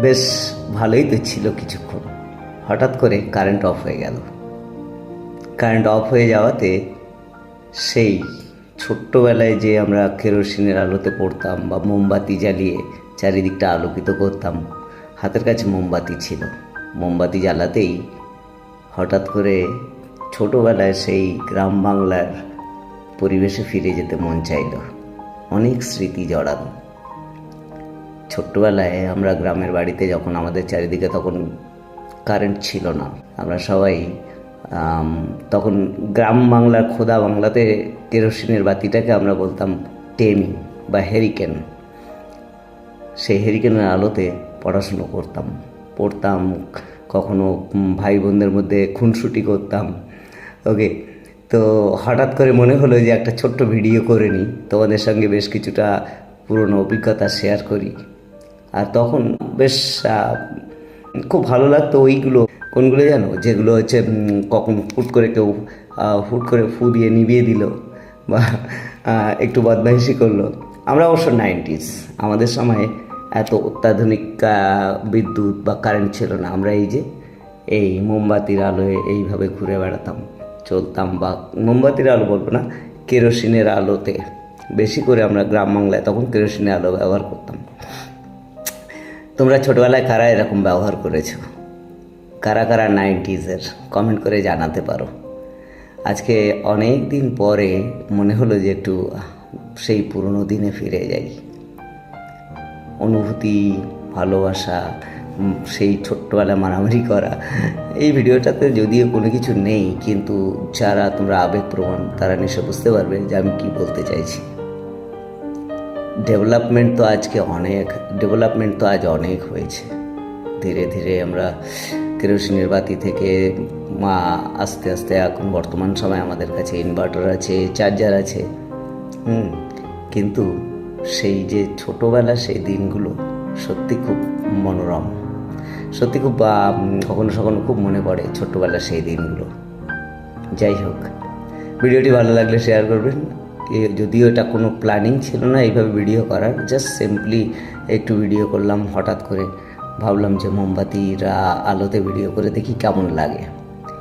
বেশ ভালোই তো ছিল কিছুক্ষণ। হঠাৎ করে কারেন্ট অফ হয়ে গেল। কারেন্ট অফ হয়ে যাওয়াতে সেই ছোট্টবেলায় যে আমরা কেরোসিনের আলোতে পড়তাম বা মোমবাতি জ্বালিয়ে চারিদিকটা আলোকিত করতাম, হাতের কাছে মোমবাতি ছিল। মোমবাতি জ্বালাতেই হঠাৎ করে ছোটোবেলায় সেই গ্রাম বাংলার পরিবেশে ফিরে যেতে মন চাইল। অনেক স্মৃতি জড়ানো ছোট্টবেলায় আমরা গ্রামের বাড়িতে যখন আমাদের চারিদিকে তখন কারেন্ট ছিল না, আমরা সবাই তখন গ্রাম বাংলার খোদা বাংলাতে কেরোসিনের বাতিটাকে আমরা বলতাম টেমি বা হেরিকেন সেই হেরিকেনের আলোতে পড়াশুনো করতাম, পড়তাম, কখনো ভাই বোনদের মধ্যে খুনসুটি করতাম ওকে তো হঠাৎ করে মনে হলো যে একটা ছোট্ট ভিডিও করে নিই, তোমাদের সঙ্গে বেশ কিছুটা পুরনো অভিজ্ঞতা শেয়ার করি। আর তখন বেশ খুব ভালো লাগতো ওইগুলো। কোনগুলো জানো? যেগুলো হচ্ছে কখন হুট করে কেউ হুট করে ফু দিয়ে নিভিয়ে দিল বা একটু বদমাইশি করল। আমরা অবশ্য নাইনটিস। আমাদের সময়ে এত অত্যাধুনিক বিদ্যুৎ বা কারেন্ট ছিল না। আমরা এই যে, এই মোমবাতির আলোয় এইভাবে ঘুরে বেড়াতাম, চলতাম বা, মোমবাতির আলো বলব না, কেরোসিনের আলোতে। বেশি করে আমরা গ্রাম বাংলায় তখন কেরোসিনের আলো ব্যবহার করতাম। তোমরা ছোটবেলায় কারা এরকম ব্যবহার করেছ? কারা কারা নাইনটিজের? কমেন্ট করে জানাতে পারো। আজকে অনেক দিন পরে মনে হলো যে একটু সেই পুরনো দিনে ফিরে যাই। অনুভূতি, ভালোবাসা সেই ছোট্টবেলা মারামারি করা, এই ভিডিওটাতে যদিও কোনো কিছু নেই, কিন্তু যারা তোমরা আবেগপ্রবণ, তারা নিশ্চয় বুঝতে পারবে যে আমি কি বলতে চাইছি। ডেভেলপমেন্ট তো আজকে অনেক ডেভেলপমেন্ট তো আজ অনেক হয়েছে। ধীরে ধীরে আমরা কেরোসিনের বাতি থেকে মা আস্তে আস্তে এখন বর্তমান সময় আমাদের কাছে ইনভার্টার আছে চার্জার আছে। হুম, কিন্তু সেই যে ছোটোবেলা সেই দিনগুলো সত্যি খুব মনোরম। সত্যি খুব কখনো কখনো খুব মনে পড়ে ছোট্টবেলার সেই দিনগুলো। যাই হোক, ভিডিওটি ভালো লাগলে শেয়ার করবেন। যদিও এটা কোনো প্ল্যানিং ছিল না, এইভাবে ভিডিও করার। জাস্ট সিম্পলি একটু ভিডিও করলাম, হঠাৎ করে ভাবলাম যে মোমবাতিরা আলোতে ভিডিও করে দেখি কেমন লাগে।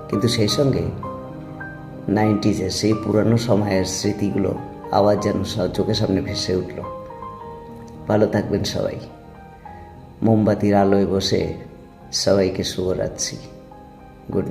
কিন্তু সেই সঙ্গে নাইনটিজের সেই পুরানো সময়ের স্মৃতিগুলো আবার যেন চোখের সামনে ভেসে উঠল। ভালো থাকবেন সবাই। মোমবাতির আলোয় বসে সবাইকে শুভরাত্রি। গুড